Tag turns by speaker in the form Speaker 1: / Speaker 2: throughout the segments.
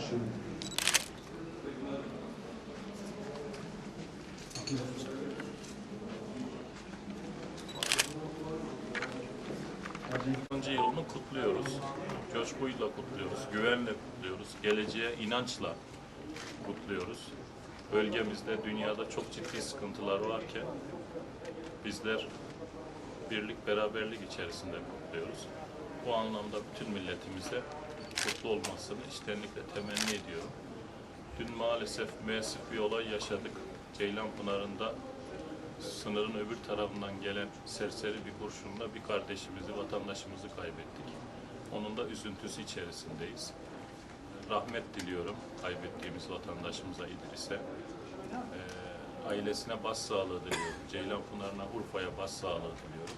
Speaker 1: şöyle.
Speaker 2: Onuncu yılını kutluyoruz. Coşkuyla kutluyoruz, güvenle kutluyoruz, geleceğe inançla kutluyoruz. Bölgemizde, dünyada çok ciddi sıkıntılar varken bizler birlik, beraberlik içerisinde kutluyoruz. Bu anlamda bütün milletimize mutlu olmasını içtenlikle temenni ediyorum. Dün maalesef müessif bir olay yaşadık. Ceylan Pınarı'nda sınırın öbür tarafından gelen serseri bir kurşunla bir kardeşimizi, vatandaşımızı kaybettik. Onun da üzüntüsü içerisindeyiz. Rahmet diliyorum kaybettiğimiz vatandaşımıza İdris'e. Ee, ailesine başsağlığı diliyorum. Ceylan Pınarı'na, Urfa'ya başsağlığı diliyorum.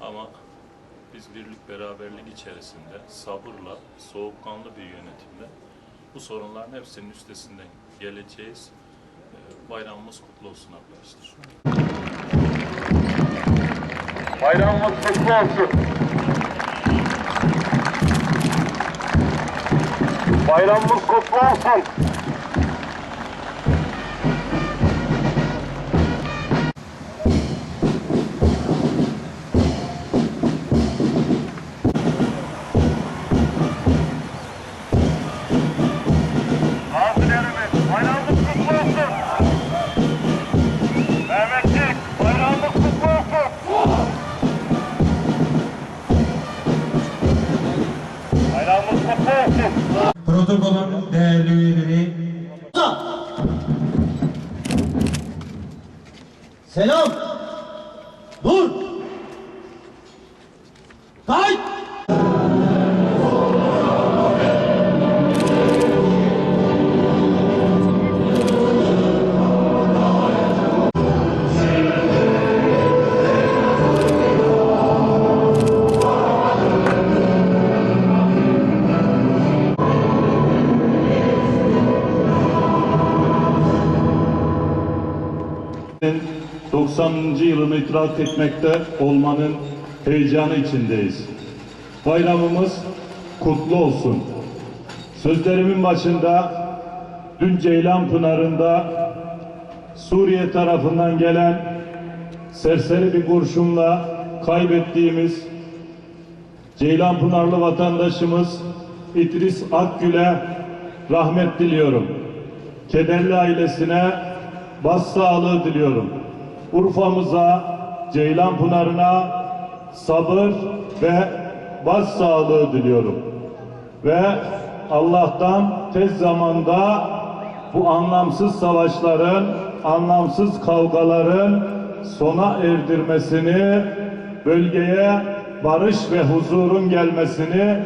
Speaker 2: Ama biz birlik beraberlik içerisinde sabırla, soğukkanlı bir yönetimle bu sorunların hepsinin üstesinden geleceğiz. Ee, Bayramımız kutlu olsun arkadaşlar.
Speaker 3: Bayramımız kutlu olsun. Bayramımız kutlu olsun.
Speaker 1: Protokolün değerli üyeleri,
Speaker 4: Selam. Dur. Kayıt.
Speaker 5: 90. yılını idrak etmekte olmanın heyecanı içindeyiz. Bayramımız kutlu olsun. Sözlerimin başında dün Ceylan Pınarı'nda Suriye tarafından gelen serseri bir kurşunla kaybettiğimiz Ceylan Pınarlı vatandaşımız İdris Akgül'e rahmet diliyorum. Kederli ailesine başsağlığı diliyorum. Urfa'mıza, Ceylan Pınarı'na sabır ve başsağlığı diliyorum. Ve Allah'tan tez zamanda bu anlamsız savaşların, anlamsız kavgaların sona erdirmesini, bölgeye barış ve huzurun gelmesini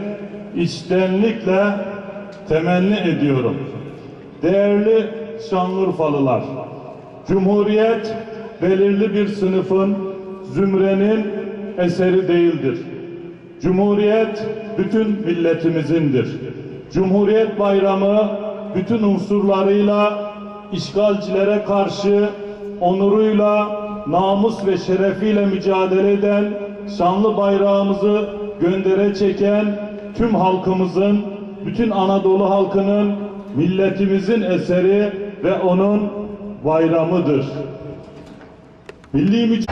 Speaker 5: içtenlikle temenni ediyorum. Değerli Şanlıurfalılar, Cumhuriyet belirli bir sınıfın, zümrenin eseri değildir. Cumhuriyet bütün milletimizindir. Cumhuriyet bayramı bütün unsurlarıyla işgalcilere karşı onuruyla, namus ve şerefiyle mücadele eden, şanlı bayrağımızı göndere çeken tüm halkımızın, bütün Anadolu halkının, milletimizin eseri ve onun bayramıdır. Milli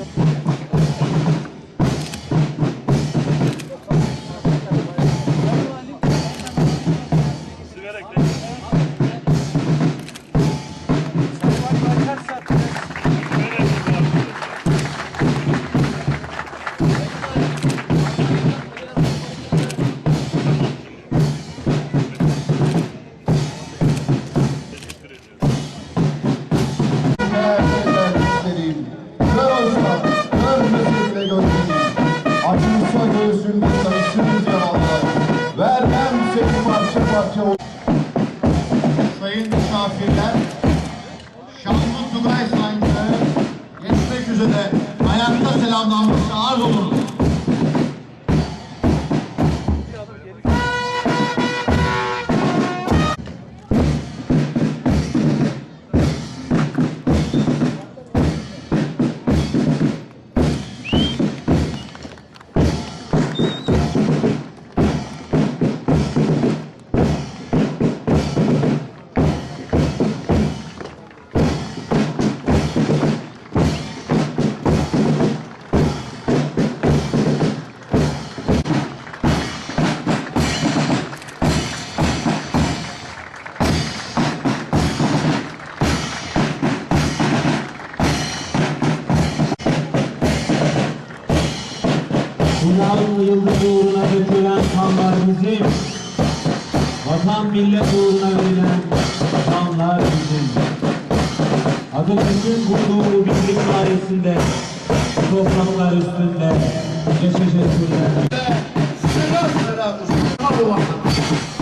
Speaker 5: Singapore.
Speaker 4: Arapça Sayın misafirler, Şanlı Tugay Sancı, geçmek üzere ayakta selamlanmasına arz olunuz.
Speaker 1: Bunların yıldız uğruna dökülen kanlar bizim. Vatan millet uğruna verilen kanlar bizim. Atatürk'ün kurduğu birlik sayesinde topraklar üstünde yaşayacağız.
Speaker 4: Selam selam. Bravo vatan.